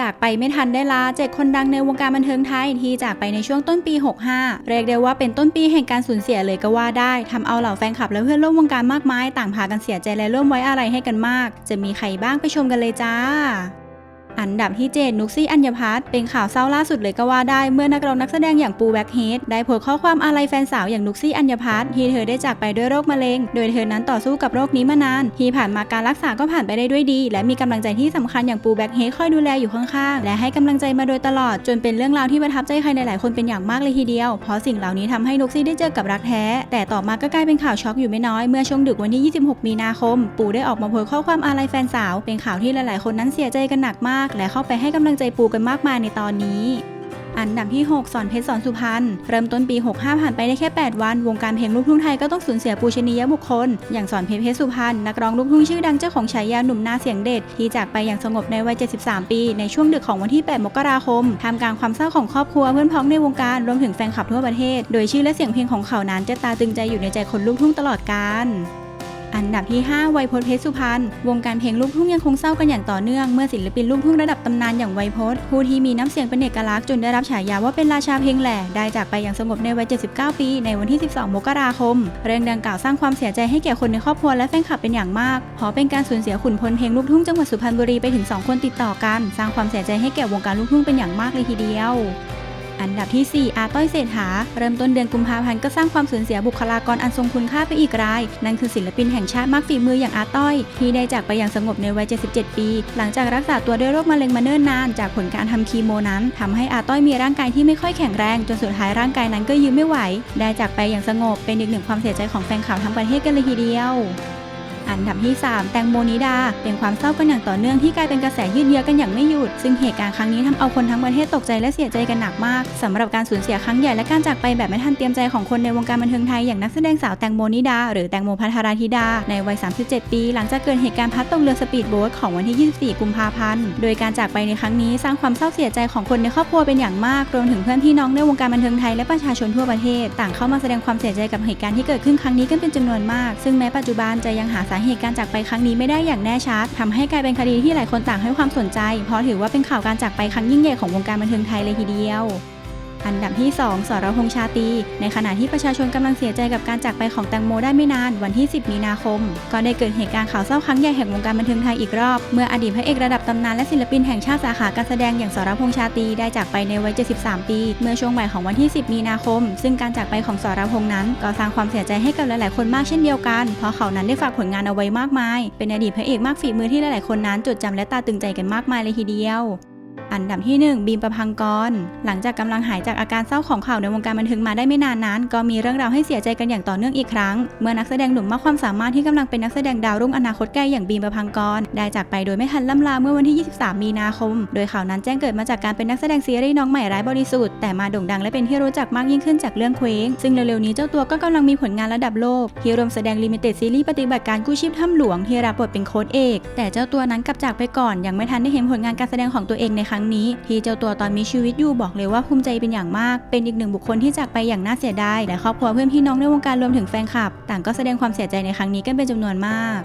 จากไปไม่ทันได้ลาเจ็ดคนดังในวงการบันเทิงไทยที่จากไปในช่วงต้นปี 65 เรียกได้ว่าเป็นต้นปีแห่งการสูญเสียเลยก็ว่าได้ทำเอาเหล่าแฟนคลับและเพื่อนร่วมวงการมากมาย ต่างพากันเสียใจและร่วมไว้อะไรให้กันมาก จะมีใครบ้างไปชมกันเลยจ้า อันดับที่ 7 นุกซี่อัญญพัฒน์เป็นข่าวเศร้าล่าสุดเลยก็ว่าได้เมื่อนักร้องนักแสดงอย่างปูแบ็คเฮดได้โพสต์ข้อความอาลัยแฟนสาวอย่างนุกซี่อัญญพัฒน์ที่เธอได้จากไปด้วยโรคมะเร็ง โดยเธอนั้นต่อสู้กับโรคนี้มานาน ที่ผ่านมาการรักษาก็ผ่านไปได้ด้วยดี และมีกำลังใจที่สำคัญอย่างปูแบ็คเฮดคอยดูแลอยู่ข้างๆ และให้กำลังใจมาโดยตลอด จนเป็นเรื่องราวที่ประทับใจใครในหลายคนเป็นอย่างมากเลยทีเดียว เพราะสิ่งเหล่านี้ทำให้นุกซี่ได้เจอกับรักแท้ แต่ต่อมาก็กลายเป็นข่าวช็อกอยู่ไม่น้อยเมื่อช่วงดึกวันที่ 26 มีนาคม ปูได้ออกมาโพสต์ข้อความอาลัยแฟนสาว เป็นข่าวที่หลายๆ คนนั้นเสียใจกันหนักมากและเข้าไปให้กำลังใจปูกันมากมายในตอนนี้ อันดับที่ 6 สอนเพชรสอนสุพรรณเริ่มต้นปี 65 ผ่านไปได้แค่ 8 วัน วงการเพลงลูกทุ่งไทยก็ต้องสูญเสียปูชนียบุคคล อย่างสอนเพชรเพชรสุพรรณนักร้องลูกทุ่งชื่อดังเจ้าของฉายาหนุ่มหน้าเสียงเด็ด ที่จากไปอย่างสงบในวัย 73 ปี ในช่วงดึกของวันที่ 8 มกราคมท่ามกลางความเศร้าของครอบครัวเพื่อนพ้องในวงการรวมถึงแฟนคลับทั่วประเทศ โดยชื่อและเสียงเพลงของเขานั้นจะตาตึงใจอยู่ในใจคนลูกทุ่งตลอดกาล อันดับที่5ไวยพจน์เพชรสุพรรณวงการเพลงลูกทุ่งยังคงเศร้ากันอย่างต่อเนื่องเมื่อศิลปินลูกทุ่งระดับตำนานอย่างไวยพจน์ผู้ที่มีน้ำเสียงเป็นเอกลักษณ์จนได้รับฉายาว่าเป็นราชาเพลงแหล่ได้จากไปอย่างสงบในวัย 79 ปี ในวันที่ 12 มกราคม เรื่องดังกล่าวสร้างความเสียใจให้แก่คนในครอบครัวและแฟนคลับเป็นอย่างมากเพราะเป็นการสูญเสียขุนพลเพลงลูกทุ่งจังหวัดสุพรรณบุรีไปถึง 2 คนติดต่อกัน สร้างความเสียใจให้แก่วงการลูกทุ่งเป็นอย่างมากเลยทีเดียว อันดับที่ 4 อาต้อยเศรษฐา เริ่มต้นเดือนกุมภาพันธ์ก็สร้างความสูญเสียบุคลากรอันทรงคุณค่าไปอีกราย นั่นคือศิลปินแห่งชาติมากฝีมืออย่างอาต้อย ที่ได้จากไปอย่างสงบในวัย 77 ปี หลังจากรักษาตัวด้วยโรคมะเร็งมาเนิ่นนาน จากผลการทำคีโมนั้นทำให้อาต้อยมีร่างกายที่ไม่ค่อยแข็งแรง จนสุดท้ายร่างกายนั้นก็ยืมไม่ไหว ได้จากไปอย่างสงบเป็นอีกหนึ่งความเสียใจของแฟนคลับทั้งประเทศกันเลยทีเดียว อันดับที่ 3 แตงโมนิดา เป็นความเศร้ากันอย่างต่อเนื่องที่กลายเป็นกระแสยืดเยื้อกันอย่างไม่หยุด ซึ่งเหตุการณ์ครั้งนี้ทำเอาคนทั้งประเทศตกใจและเสียใจกันหนักมากสำหรับการสูญเสียครั้งใหญ่และการจากไปแบบไม่ทันเตรียมใจของคนในวงการบันเทิงไทยอย่างนักแสดงสาวแตงโมนิดา หรือแตงโมพัทราธิดา ในวัย 37 ปี หลังจากเกิดเหตุการณ์พัดตกเรือสปีดโบ๊ทของวันที่ 24 กุมภาพันธ์ โดยการจากไปในครั้งนี้สร้างความเศร้าเสียใจของคนในครอบครัวเป็นอย่างมาก รวมถึงเพื่อนพี่น้องในวงการบันเทิงไทยและประชาชนทั่วประเทศ ต่างเข้ามาแสดงความเสียใจกับเหตุการณ์ที่เกิดขึ้นครั้งนี้กันเป็นจำนวนมาก ซึ่งแม้ปัจจุบันจะยังหาสาเหตุการจากไปครั้งนี้ไม่ได้อย่างแน่ชัดทำให้กลายเป็นคดีที่หลายคนต่างให้ความสนใจ เพราะถือว่าเป็นข่าวการจากไปครั้งยิ่งใหญ่ของวงการบันเทิงไทยเลยทีเดียว อันดับที่ 2 สรพงษ์ชาตี ในขณะที่ประชาชนกำลังเสียใจกับการจากไปของแตงโมได้ไม่นานวันที่ 10 มีนาคม ก็ได้เกิดเหตุการณ์ข่าวเศร้าครั้งใหญ่แห่งวงการบันเทิงไทยอีกรอบ เมื่ออดีตพระเอกระดับตำนานและศิลปินแห่งชาติสาขาการแสดงอย่างสรพงษ์ชาตีได้จากไปในวัย 73 ปี เมื่อช่วงบ่ายของวันที่ 10 มีนาคม ซึ่งการจากไปของสรพงษ์นั้น ก็สร้างความเสียใจให้กับหลาย ๆ คนมากเช่นเดียวกัน เพราะเขานั้นได้ฝากผลงานเอาไว้มากมาย เป็นอดีตพระเอกมากฝีมือที่หลาย ๆ คนนั้นจดจำและตาตึงใจกันมากมายเลยทีเดียว อันดับที่ 1 บีมประพังกร หลังจากกำลังหายจากอาการเศร้าของข่าวในวงการบันเทิงมาได้ไม่นานนั้น ก็มีเรื่องราวให้เสียใจกันอย่างต่อเนื่องอีกครั้ง เมื่อนักแสดงหนุ่มมากความสามารถที่กำลังเป็นนักแสดงดาวรุ่งอนาคตไกลอย่างบีมประพังกร ได้จากไปโดยไม่ทันล่ำลาเมื่อวันที่ 23 มีนาคม โดยข่าวนั้นแจ้งเกิดมาจากการเป็นนักแสดงซีรีส์น้องใหม่ร้ายบริสุทธิ์แต่มาโด่งดังและเป็นที่รู้จักมากยิ่งขึ้นจากเรื่องเคว้งซึ่งเร็วๆนี้เจ้าตัวก็กำลังมีผลงานระดับโลกที่รวมแสดงลิมิเต็ดซีรีส์ปฏิบัติการกู้ชีพถ้ำหลวงที่รับบทเป็นโค้ดเอก แต่เจ้าตัวนั้นกลับจากไปก่อนยังไม่ทันได้เห็นผลงานการแสดงของตัวเองในครั้งนี้ ที่เจ้าตัวตอนมีชีวิตอยู่บอกเลยว่าภูมิใจเป็นอย่างมาก เป็นอีกหนึ่งบุคคลที่จากไปอย่างน่าเสียดายและครอบครัวเพื่อนพี่น้องในวงการรวมถึงแฟนคลับ ต่างก็แสดงความเสียใจในครั้งนี้กันเป็นจำนวนมาก